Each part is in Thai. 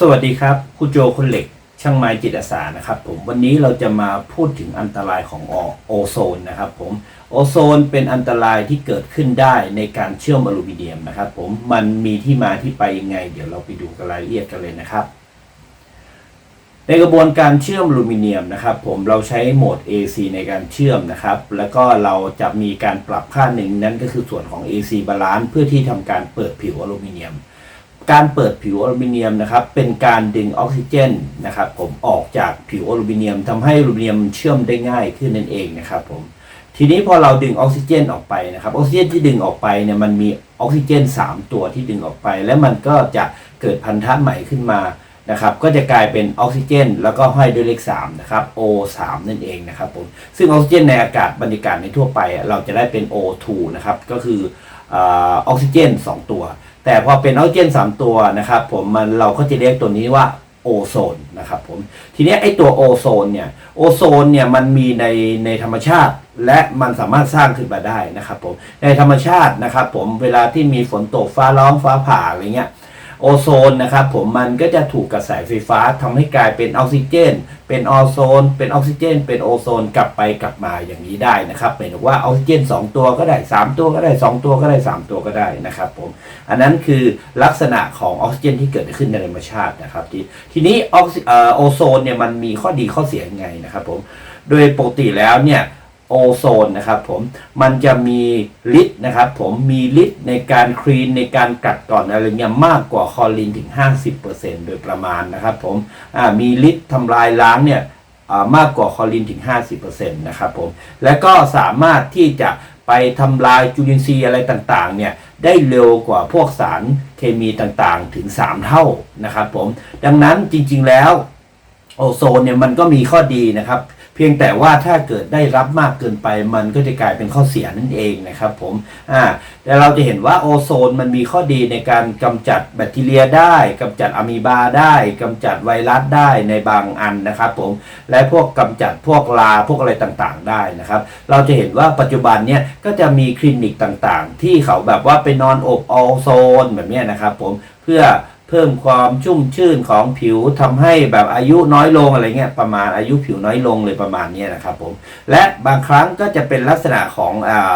สวัสดีครับครูโจคนเหล็กช่างไม้จิตอาสานะครับผมวันนี้เราจะมาพูดถึงอันตรายของโอโอโซนนะครับผมโอโซนเป็นอันตรายที่เกิดขึ้นได้ในการเชื่อมอลูมิเนียมนะครับผมมันมีที่มาที่ไปยังไง เดี๋ยวเราไปดูรายละเอียดกันเลยนะครับ ในกระบวนการเชื่อมอลูมิเนียมนะครับผมเราใช้โหมด AC ในการเชื่อมนะครับ แล้วก็เราจะมีการปรับค่าหนึ่งนั้นก็คือส่วนของ AC balance เพื่อที่ทำการเปิดผิวอลูมิเนียม การเปิดผิวอลูมิเนียมนะครับเป็นการดึงออกซิเจนนะครับผมออกจากผิวอลูมิเนียมทำให้อลูมิเนียมเชื่อมได้ง่ายขึ้นนั่นเองนะครับผมทีนี้พอเราดึงออกซิเจนออกไปนะครับออกซิเจนที่ดึงออกไปเนี่ยมันมีออกซิเจน 3 ตัวที่ดึงออกไป และมันก็จะเกิดพันธะใหม่ขึ้นมานะครับก็จะกลายเป็นออกซิเจน แล้วก็ห้อยด้วยเลข3นะครับ O3 นั่นเองนะครับผมซึ่งออกซิเจนในอากาศบรรยากาศในทั่วไป เราจะได้เป็น O2 นะครับก็คืออออกซิเจน 2 ตัว แต่พอเป็นออกซิเจน 3 ตัวนะครับผมมันเราก็จะเรียกตัวนี้ว่าโอโซนนะครับผมทีนี้ไอ้ตัวโอโซนเนี่ยโอโซนเนี่ยมันมีในในธรรมชาติ และมันสามารถสร้างขึ้นมาได้นะครับผมในธรรมชาตินะครับผมเวลาที่มีฝนตกฟ้าร้องฟ้าผ่าอะไรเงี้ย โอโซนนะครับผมมันก็จะถูกกระแสไฟฟ้าทำให้กลายเป็นออกซิเจน เป็นออโซน เป็นออกซิเจน เป็นโอโซนกลับไปกลับมาอย่างนี้ได้นะครับหมายถึงว่าออกซิเจน 2 ตัวก็ได้ 3 ตัวก็ได้ 2 ตัวก็ได้ 3 ตัวก็ได้นะครับผมอันนั้นคือลักษณะของออกซิเจนที่เกิดขึ้นในธรรมชาตินะครับทีทีนี้ออกซิโอโซนเนี่ยมันมีข้อดีข้อเสียยังไงนะครับผมโดยปกติแล้วเนี่ย โอโซนนะครับผมมันจะมีฤทธิ์นะครับผมมีฤทธิ์ในการคลีนในการกัดก่อนอะไรเงี้ยมากกว่าคลอรีนถึง 50%โดยประมาณนะครับผมมีฤทธิ์ทำลายล้างเนี่ยมากกว่าคลอรีนถึง 50%นะครับผมและก็สามารถที่จะไปทำลายจุลินทรีย์อะไรต่างๆเนี่ยได้เร็วกว่าพวกสารเคมีต่างๆถึง 3 เท่านะครับผมดังนั้นจริงๆแล้ว โอโซนเนี่ยมันก็มีข้อดีนะครับ เพียงแต่ว่าถ้าเกิดได้รับมากเกินไป มันก็จะกลายเป็นข้อเสียนั่นเองนะครับผมอ่าแต่เราจะเห็นว่าโอโซนมันมีข้อดีในการกำจัดแบคทีเรียได้กำจัดอะมีบาได้กำจัดไวรัสได้ในบางอันนะครับผมและพวกกำจัดพวกลาพวกอะไรต่างๆ ได้นะครับ เราจะเห็นว่าปัจจุบันเนี่ยก็จะมีคลินิกต่างๆ ที่เขาแบบว่าไปนอนอบโอโซนแบบนี้นะครับผมเพื่อ เพิ่มความชุ่มชื่นของผิวทำให้แบบอายุน้อยลงอะไรเงี้ยประมาณอายุผิวน้อยลงเลยประมาณนี้นะครับผมและบางครั้งก็จะเป็นลักษณะของอ่า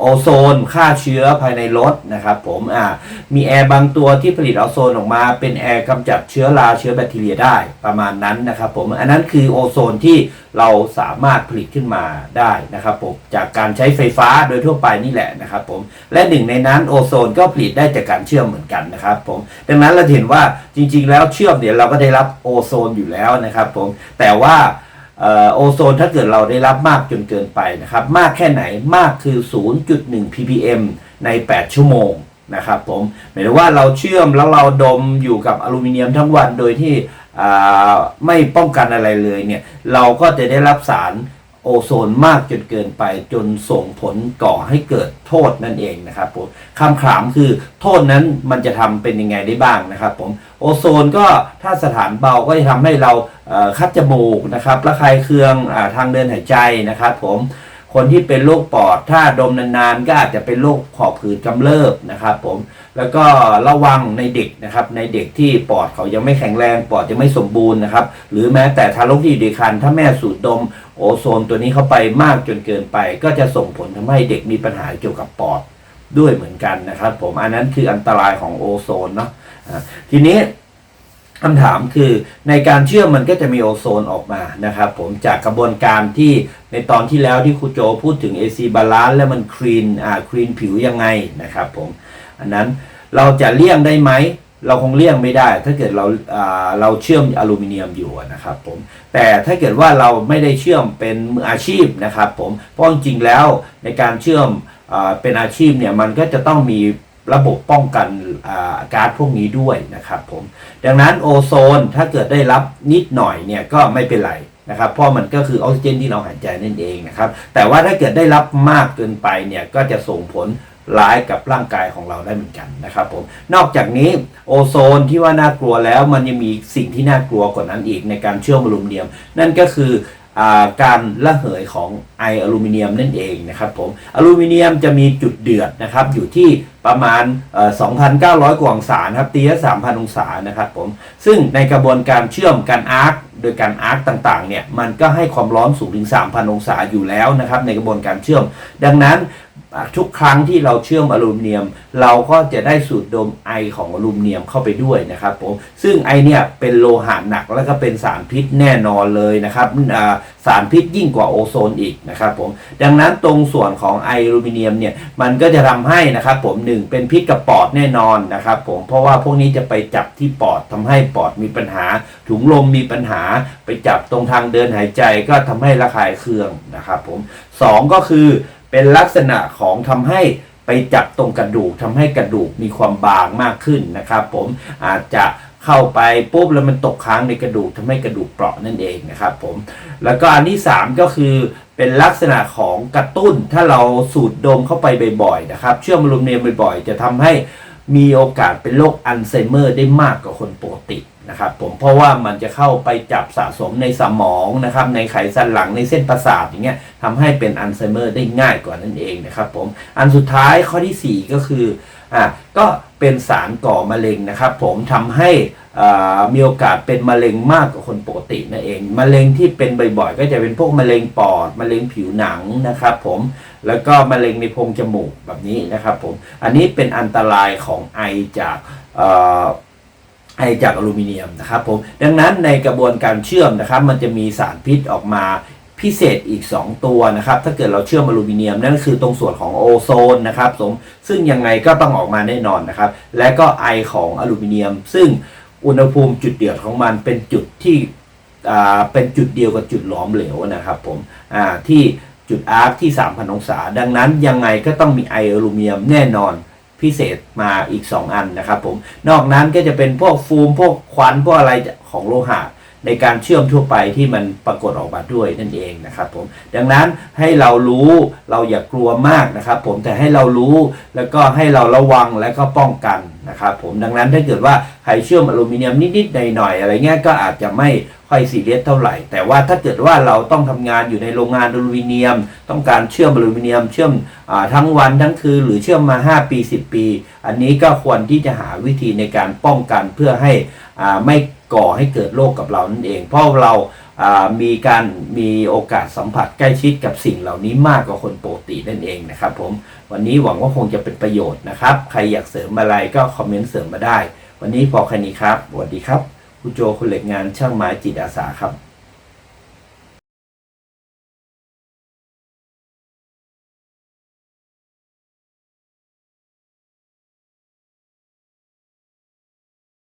โอโซนฆ่าเชื้อภายในรถนะครับผมอ่ามีแอร์บางตัวที่ผลิตโอโซนออกมา เป็นแอร์กำจัดเชื้อราเชื้อแบคทีเรียได้ประมาณนั้นนะครับผมอันนั้นคือโอโซนที่เราสามารถผลิตขึ้นมาได้นะครับผมจากการใช้ไฟฟ้าโดยทั่วไปนี่แหละนะครับผมและหนึ่งในนั้นโอโซนก็ผลิตได้จากการเชื่อมเหมือนกันนะครับผมดังนั้นเราเห็นว่าจริงๆ แล้วเชื่อมเนี่ยเราก็ได้รับโอโซนอยู่แล้วนะครับผมแต่ว่า โอโซนถ้าเกิดเราได้รับมากจนเกินไปนะครับ มากแค่ไหนมากคือ 0.1 ppm ใน 8 ชั่วโมงนะครับผมหมายถึงว่าเราเชื่อมแล้วเราดมอยู่กับอลูมิเนียมทั้งวันโดยที่ไม่ป้องกันอะไรเลยเนี่ย เราก็จะได้รับสาร โอโซนมากจนเกินไปจนส่งผลก่อให้เกิดโทษนั่นเองนะครับผมคำถามคือโทษนั้นมันจะทำเป็นยังไงได้บ้างนะครับผมโอโซนก็ถ้าสถานเบาก็จะทำให้เราคัดจมูกนะครับระคายเคืองอทางเดินหายใจนะครับผมคนที่เป็นโรคปอดถ้าดมนานๆก็อาจจะเป็นโรคหอบหืดกำเริบนะครับผมแล้วก็ระวังในเด็กนะครับในเด็กที่ปอดเขายังไม่แข็งแรงปอดยังไม่สมบูรณ์นะครับหรือแม้แต่ทารกที่อยู่ในครรภ์ถ้าแม่สูดดม โอโซนตัวนี้เข้าไปมากจนเกินไป ก็จะส่งผลทำให้เด็กมีปัญหาเกี่ยวกับปอดด้วยเหมือนกันนะครับ ผมอันนั้นคืออันตรายของโอโซนเนาะทีนี้คำถามคือในการเชื่อมมันก็จะมีโอโซนออกมานะครับผมจากกระบวนการที่ในตอนที่แล้วที่ครูโจพูดถึง AC balance แล้วมันคลีนอ่าคลีนผิวยังไงนะครับผมอันนั้นเราจะเลี่ยงได้ไหม เราคงเลี่ยงไม่ได้ ถ้าเกิดเราเราเชื่อมอลูมิเนียมอยู่นะครับผมแต่ถ้าเกิดว่าเราไม่ได้เชื่อมเป็นมืออาชีพนะครับผมเพราะจริงๆแล้วในการเชื่อมอเป็นอาชีพเนี่ยมันก็จะต้องมีระบบป้องกันก๊าซพวกนี้ด้วยนะครับผมดังนั้นโอโซนถ้าเกิดได้รับนิดหน่อยเนี่ยก็ไม่เป็นไรนะครับเพราะมันก็คือออกซิเจนที่เราหายใจนั่นเองนะครับแต่ว่าถ้าเกิดได้รับมากเกินไปเนี่ยก็จะส่งผล ร้ายกับร่างกายของเราได้เหมือนกันนะครับผมนอกจากนี้โอโซนที่ว่าน่ากลัวแล้วมันยังมีสิ่งที่น่ากลัวกว่านั้นอีกในการเชื่อมอลูมิเนียม นั่นก็คืออการระเหยของไออลูมิเนียมนั่นเองนะครับผมอลูมิเนียมจะมีจุดเดือดนะครับอยู่ที่ ประมาณเอ่อ2,900 กว่าองศาครับตีละ3,000 องศานะครับผม ซึ่งในกระบวนการเชื่อมการอาร์คโดยการอาร์คต่างๆเนี่ยมันก็ให้ความร้อนสูงถึง 3,000 องศาอยู่แล้วนะครับในกระบวนการเชื่อม ดังนั้นทุกครั้งที่เราเชื่อมอลูมิเนียม เราก็จะได้สูดดมไอของอลูมิเนียมเข้าไปด้วยนะครับผมซึ่งไอเนี่ยเป็นโลหะหนักแล้วก็เป็นสารพิษแน่นอนเลยนะครับ สารพิษยิ่งกว่าโอโซนอีกนะครับผมดังนั้นตรงส่วนของไอลูมิเนียมเนี่ยมันก็จะทำให้นะครับผมหนึ่งเป็นพิษกับปอดแน่นอนนะครับผมเพราะว่าพวกนี้จะไปจับที่ปอดทำให้ปอดมีปัญหา ถุงลมมีปัญหา ไปจับตรงทางเดินหายใจก็ทำให้ระคายเคืองนะครับผมสองก็คือเป็นลักษณะของทำให้ไปจับตรงกระดูกทำให้กระดูกมีความบางมากขึ้นนะครับผมอาจจะ เข้าไปปุ๊บแล้วมันตกค้างในกระดูกทำให้กระดูกเปราะนั่นเองนะครับผมแล้วก็อันที่ 3 ก็คือเป็นลักษณะของกระตุ้นถ้าเราสูดดมเข้าไปบ่อยๆนะครับ เชื่อมอลูมิเนียมบ่อยๆ จะทำให้มีโอกาสเป็นโรคอัลไซเมอร์ได้มากกว่าคนปกตินะครับผมเพราะว่ามันจะเข้าไปจับสะสมในสมองนะครับในไขสันหลังในเส้นประสาทอย่างเงี้ยทำให้เป็นอัลไซเมอร์ได้ง่ายกว่านั่นเองนะครับผมอันสุดท้ายข้อทีสี่4 ก็คือ อ่าก็เป็นสารก่อมะเร็งนะครับ ผมทำให้อ่ามีโอกาสเป็นมะเร็งมากกว่าคนปกตินั่นเอง มะเร็งที่เป็นบ่อยๆ ก็จะเป็นพวกมะเร็งปอด มะเร็งผิวหนังนะครับ ผมแล้วก็มะเร็งในโพรงจมูกแบบนี้นะครับ ผมอันนี้เป็นอันตรายของไอจากอ่อไอจากอลูมิเนียมนะครับผมดังนั้นในกระบวนการเชื่อมนะครับ มันจะมีสารพิษออกมา พิเศษอีก 2 ตัวนะครับ ถ้าเกิดเราเชื่อมอลูมิเนียมนั่นคือตรงส่วนของโอโซนนะครับผมซึ่งยังไงก็ต้องออกมาแน่นอนนะครับ และก็ไอของอลูมิเนียม ซึ่งอุณหภูมิจุดเดือดของมันเป็นจุดที่อ่าเป็นจุดเดียวกับจุดหลอมเหลวนะครับผมอ่าที่จุดอาร์คที่ 3,000 องศา ดังนั้นยังไงก็ต้องมีไออลูมิเนียมแน่นอนพิเศษมาอีก 2 อันนะครับผม นอกนั้นก็จะเป็นพวกฟูมพวกควันพวกอะไรของโลหะ ในการเชื่อมทั่วไปที่มันปรากฏออกมาด้วยนั่นเองนะครับผมดังนั้นให้เรารู้เราอย่ากกลัวมากนะครับ ผมแต่ให้เรารู้แล้วก็ให้เราระวังและก็ป้องกันนะครับผมดังนั้นถ้าเกิดว่าใครเชื่อมอลูมิเนียมนิดๆหน่อยๆอะไรเงี้ยก็อาจจะไม่ค่อยซีเรียสเท่าไหร่ แต่ว่าถ้าเกิดว่าเราต้องทำงานอยู่ในโรงงานอลูมิเนียม ต้องการเชื่อมอลูมิเนียม เชื่อมอทั้งวันทั้งคืนหรือเชื่อมมา 5 ปี 10 ปี อันนี้ก็ควรที่จะหาวิธีในการป้องกันเพื่อให้ ไม่ก่อให้เกิดโรคกับเรานั่นเอง เพราะเรามีการมีโอกาสสัมผัสใกล้ชิดกับสิ่งเหล่านี้มากกว่าคนปกตินั่นเองนะครับผมวันนี้หวังว่าคงจะเป็นประโยชน์นะครับ ใครอยากเสริมอะไรก็คอมเมนต์เสริมมาได้ วันนี้พอแค่นี้ครับสวัสดีครับ คุณโจคุณเหล็กงานช่างไม้จิตอาสาครับ